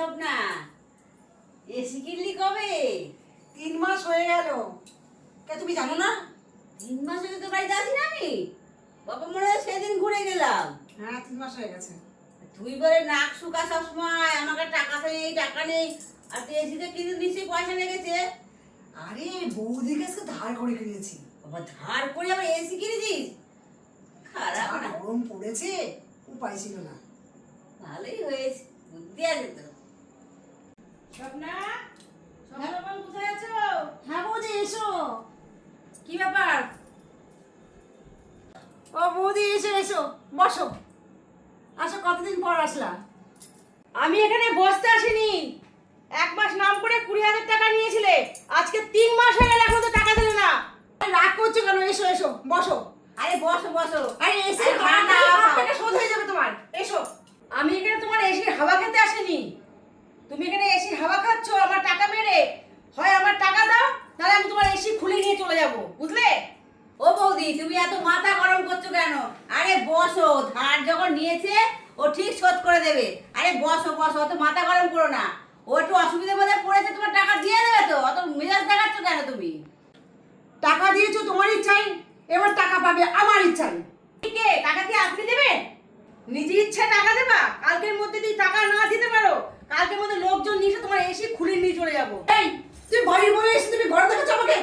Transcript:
সব না এসি কিনলি কবে? তিন মাস হয়ে গেল। কে তুমি জানো না? তিন মাস আগে তো বাড়িতে আসি না আমি। বাবা মনে হয় সেদিন ঘুরে গেলাম। হ্যাঁ তিন মাস হয়ে গেছে। তুই বলে নাক শুকা সব সময় আমাকে টাকা নেই টাকা নেই। আর তুই এসিতে কিনে নিশ্চয়ই পয়সা লেগেছে। আরে বৌদির কাছে ধার করে কিনেছি। বাবা ধার করে আবার এসি কিনেছিস? খারাপ গরম পড়েছে উপায় ছিল না। ভালোই হয়েছে বুদ্ধি আছে তো। স্বপ্না স্বপ্না কোথায় আছো? হ্যাঁ বৌদি এসো। কি ব্যাপার? ও বৌদি এসো এসো বসো। আসো কতদিন পর আসলা? আমি এখানে বসতে আসিনি। এক মাস নাম করে কুড়ি হাজার টাকা নিয়েছিলে। আজকে তিন মাস হয়ে গেল এখনও তো টাকা দিলে না। রাগ করছ কেন? এসো এসো বসো। আরে বসো বসো। আরে এসে থেকে শোধ হয়ে যাবে তোমার। এসো। আমি এখানে তোমার এসির হাওয়া খেতে আসিনি। তুমি এখানে খাচ্ছ? আমার টাকা মেরে? হয় আমার টাকা দাও, তাহলে আমি তোমার এসি খুলে নিয়ে চলে যাব। বুঝলে? ও বৌদি, তুমি এত মাথা গরম করছ কেন? আরে বসো, ধার যখন নিয়েছে, ও ঠিক শোধ করে দেবে। আরে বসো বসো, অত মাথা গরম করো না। ও একটু অসুবিধার মধ্যে পড়েছে, তোমার টাকা দিয়ে দেবে তো? অত মেজাজ দেখাচ্ছ কেন তুমি? টাকা দিয়েছ, তোমার ইচ্ছাই। এবার টাকা পাবে, আমার ইচ্ছাই। কে টাকা কি আপনি দেবেন নিজের ইচ্ছায় টাকা দেবা? কালকের মধ্যে যদি টাকা না দিতে পারো কালকের মধ্যে লোকজন নিয়ে এসে তোমার এসি খুলে নিয়ে চলে যাব। এই, তুই বাড়ির বলে এসে তুমি ঘরে দেখাচ্ছ আমাকে?